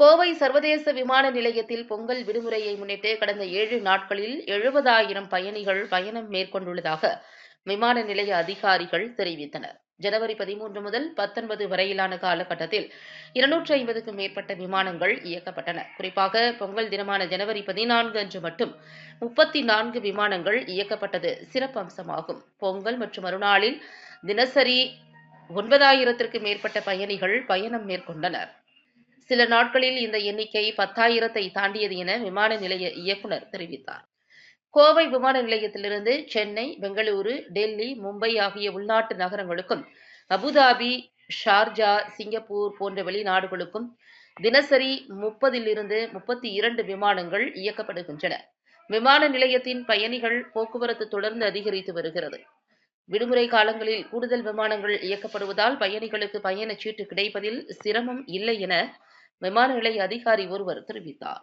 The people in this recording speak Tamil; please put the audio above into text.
கோவை சர்வதேச விமான நிலையத்தில் பொங்கல் விடுமுறையை முன்னிட்டு கடந்த ஏழு நாட்களில் எழுபதாயிரம் பயணிகள் பயணம் மேற்கொண்டுள்ளதாக விமான நிலைய அதிகாரிகள் தெரிவித்தனர். ஜனவரி பதிமூன்று முதல் பத்தொன்பது வரையிலான காலகட்டத்தில் இருநூற்றி ஐம்பதுக்கும் மேற்பட்ட விமானங்கள் இயக்கப்பட்டன. குறிப்பாக பொங்கல் தினமான ஜனவரி பதினான்கு அன்று மட்டும் முப்பத்தி நான்கு விமானங்கள் இயக்கப்பட்டது சிறப்பம்சமாகும் பொங்கல் மற்றும் மறுநாளில் தினசரி ஒன்பதாயிரத்திற்கு மேற்பட்ட பயணிகள் பயணம் மேற்கொண்டனர். சில நாட்களில் இந்த எண்ணிக்கை பத்தாயிரத்தை தாண்டியது என விமான நிலைய இயக்குநர் தெரிவித்தார். கோவை விமான நிலையத்திலிருந்து சென்னை பெங்களூரு டெல்லி மும்பை ஆகிய உள்நாட்டு நகரங்களுக்கும் அபுதாபி ஷார்ஜா சிங்கப்பூர் போன்ற வெளிநாடுகளுக்கும் தினசரி முப்பதிலிருந்து முப்பத்தி இரண்டு விமானங்கள் இயக்கப்படுகின்றன. விமான நிலையத்தின் பயணிகள் போக்குவரத்து தொடர்ந்து அதிகரித்து வருகிறது. விடுமுறை காலங்களில் கூடுதல் விமானங்கள் இயக்கப்படுவதால் பயணிகளுக்கு பயணச்சீட்டு கிடைப்பதில் சிரமம் இல்லை என விமான நிலைய அதிகாரி ஒருவர் தெரிவித்தார்.